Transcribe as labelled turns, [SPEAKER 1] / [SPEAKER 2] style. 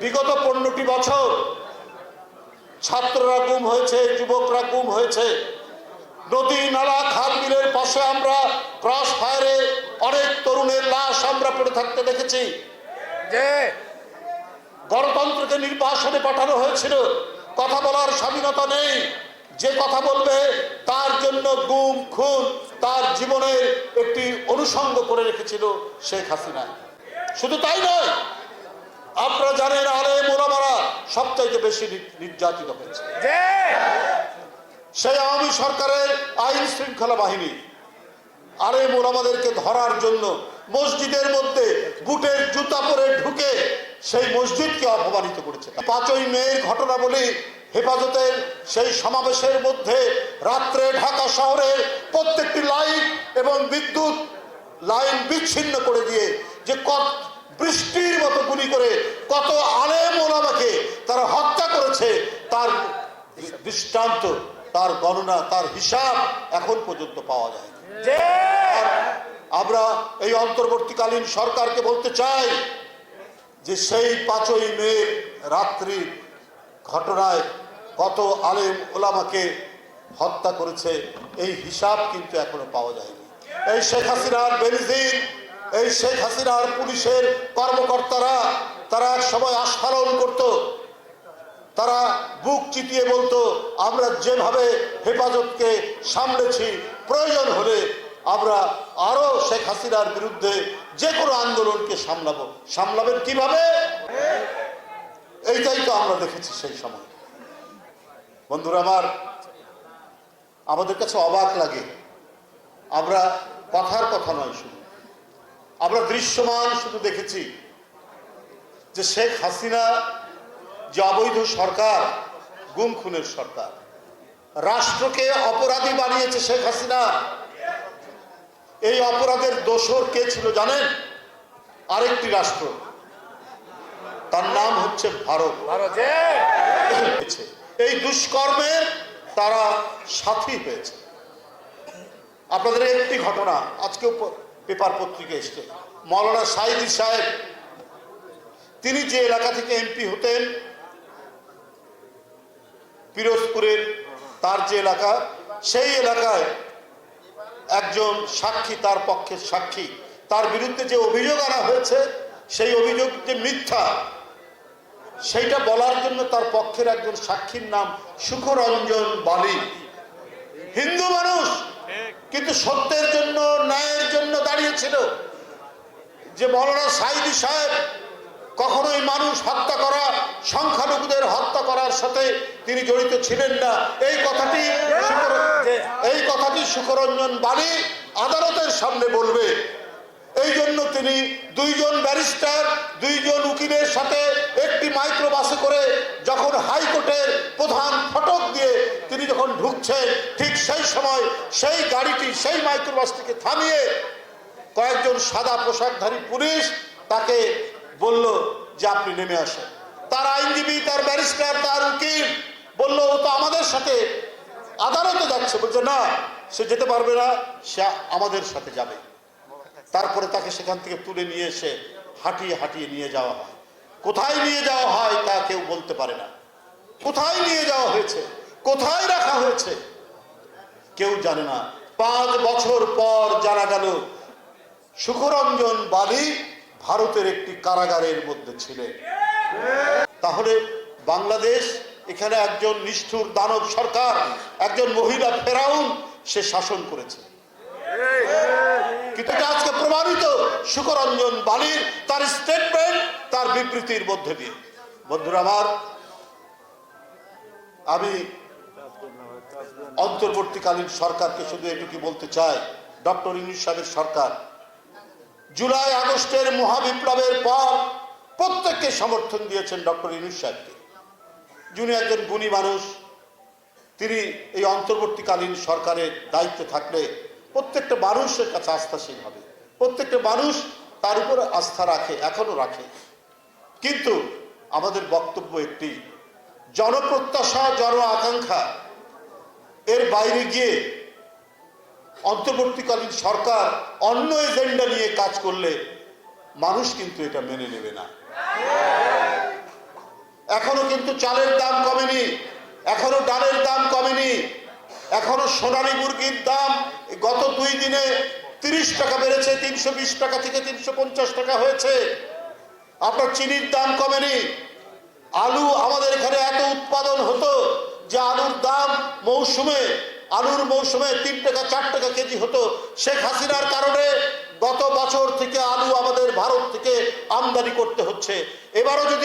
[SPEAKER 1] বিগত পনেরোটি বছর ছাত্ররা গুম হয়েছে যুবকরা গুম হয়েছে। নদী নালা খাল বিলের পাশে আমরা ক্রস ফায়ারে অনেক তরুণের লাশ আমরা পড়ে থাকতে দেখেছি।
[SPEAKER 2] যে
[SPEAKER 1] গণতন্ত্রকে নির্বাসনে পাঠানো হয়েছিল। কথা বলার স্বাধীনতা নেই। যে কথা বলবে তার জন্য গুম খুন তার জীবনের একটি অনুষঙ্গ করে রেখেছিল শেখ হাসিনা। শুধু তাই নয় আপনারা জানেন আলে মোলামারা সবচাইতে বেশি নির্যাতিত হয়েছে। সেই আওয়ামী সরকারের আইন শৃঙ্খলা বাহিনী আরে মোলামাদেরকে ধরার জন্য মসজিদের মধ্যে বুটের জুতা পরে ঢুকে সেই মসজিদকে অপমানিত করেছে। পাঁচই মেয়ের ঘটনা বলি হেফাজতের সেই সমাবেশের মধ্যে রাত্রে ঢাকা শহরের প্রত্যেকটি লাইট এবং বিদ্যুৎ লাইন বিচ্ছিন্ন করে দিয়ে যে কত বৃষ্টির মতো গুলি করে কত আলেম ওলামাকে তারা হত্যা করেছে তার দৃষ্টান্ত তার গণনা তার হিসাব এখন পর্যন্ত পাওয়া যায় আমরা এই অন্তর্বর্তীকালীন সরকারকে বলতে চাই যে সেই পাঁচই মে রাত্রি ঘটনায় কত আলেম ওলামাকে হত্যা করেছে এই হিসাব কিন্তু এখনও পাওয়া যায়নি। এই শেখ হাসিনার বেনিজিন এই শেখ হাসিনার পুলিশের কর্মকর্তারা, তারা এক সময় আস্ফালন করতো। তারা বুক চিতিয়ে বলতো, আমরা যেভাবে হেফাজতকে সামলেছি, প্রয়োজন হলে আমরা আরও শেখ হাসিনার বিরুদ্ধে যে কোনো আন্দোলনকে সামলাবো। সামলাবেন কীভাবে? এইটাই তো আমরা দেখেছি সেই সময়। বন্ধুরা আমার, আমাদের কাছে অবাক লাগে। আমরা কথার কথা নয় শুধু। আমরা দৃশ্যমান শুধু দেখেছি যে শেখ হাসিনা যে অবৈধ সরকার গুম খুনের সরকার রাষ্ট্রকে অপরাধী বানিয়েছে শেখ হাসিনা। এই অপরাধের দোষর কে ছিল জানেন? আরেকটি রাষ্ট্র। তার নাম হচ্ছে ভারত। এই দুষ্কর্মের তারা সাথী হয়েছে। আপনাদের একটি ঘটনা আজকেও প- পেপার পত্রিকা এসছে। মৌলানা সাইদি সাহেব, তিনি যে এলাকা থেকে এমপি হতেন, পিরোজপুরের তার যে এলাকা, সেই এলাকায় একজন সাক্ষী তার পক্ষের সাক্ষী। তার বিরুদ্ধে যে অভিযোগ আনা হয়েছে, সেই অভিযোগ যে মিথ্যা, সেইটা বলার জন্য তার পক্ষের একজন সাক্ষীর নাম সুখরঞ্জন বালি। হিন্দু মানুষ কিন্তু সত্যের জন্য, ন্যায়ের জন্য দাঁড়িয়েছিল যে মৌলানা সাইদি সাহেব কখনোই মানুষ হত্যা করা, সংখ্যালঘুদের হত্যা করার সাথে তিনি জড়িত ছিলেন না। এই কথাটি এই কথাটি সুখরঞ্জন বালি আদালতের সামনে বলবে। এই জন্য তিনি দুইজন ব্যারিস্টার, দুইজন উকিলের সাথে একটি মাইক্রোবাসে করে যখন হাইকোর্টের প্রধান ফটক দিয়ে তিনি যখন ঢুকছেন, ঠিক সেই সময় সেই গাড়িটি, সেই মাইক্রোবাসটিকে থামিয়ে কয়েকজন সাদা পোশাকধারী পুলিশ তাকে বলল যে আপনি নেমে আসেন। তার আইনজীবী, তার ব্যারিস্টার, তার উকিল বলল, ও তো আমাদের সাথে। আদালতে যাচ্ছে, বলছে, না, সে যেতে পারবে না, সে আমাদের সাথে যাবে। তারপরে তাকে সেখান থেকে তুলে নিয়ে এসে হাঁটিয়ে হাঁটিয়ে নিয়ে যাওয়া হয়। কোথায় নিয়ে যাওয়া হয় তা কেউ বলতে পারে না। কোথায় নিয়ে যাওয়া হয়েছে? কোথায় রাখা হয়েছে? কেউ জানে না। পাঁচ বছর পর জানা গেল, সুখরঞ্জন বালি ভারতের একটি কারাগারের মধ্যে ছিলেন। তাহলে বাংলাদেশ এখানে একজন নিষ্ঠুর দানব সরকার, একজন মহিলা ফেরাউন, সে শাসন করেছে। কিন্তু আজকে প্রমাণিত সুকরঞ্জন বালির তার স্টেটমেন্ট তার বিবৃতির মধ্যে দিয়ে। বন্ধুরা আমার, আমি অন্তর্বর্তীকালীন সরকারকে শুধু এটুকু বলতে চাই, ডক্টর ইউনুস সাহেবের সরকার, জুলাই আগস্টের মহাবিপ্লবের পর প্রত্যেককে সমর্থন দিয়েছেন ডক্টর ইউনুস সাহেবকে। যিনি একজন গুণী মানুষ, তিনি এই অন্তর্বর্তীকালীন সরকারের দায়িত্বে থাকলে প্রত্যেকটা মানুষের কাছে আস্থাশীল হবে। প্রত্যেকটা মানুষ তার উপর আস্থা রাখে এখনও রাখে। কিন্তু আমাদের বক্তব্য একটি, জনপ্রত্যাশা জন আকাঙ্ক্ষা, এর বাইরে গিয়ে অন্তর্বর্তীকালীন সরকার অন্য এজেন্ডা নিয়ে কাজ করলে মানুষ কিন্তু এটা মেনে নেবে না। এখনও কিন্তু চালের দাম কমেনি, এখনও ডালের দাম কমেনি, এখনও সোনালি মুরগির দাম গত দুই দিনে তিরিশ টাকা বেড়েছে, তিনশো বিশ টাকা থেকে তিনশো পঞ্চাশ টাকা হয়েছে। আপনার চিনির দাম কমেনি। আলু আমাদের এখানে এত উৎপাদন হতো যে আলুর দাম মৌসুমে, আলুর মৌসুমে তিন টাকা, চার টাকা কেজি হতো। শেখ হাসিনার কারণে গত বছর থেকে আলু আমাদের ভারত থেকে আমদানি করতে হচ্ছে। এবারও যদি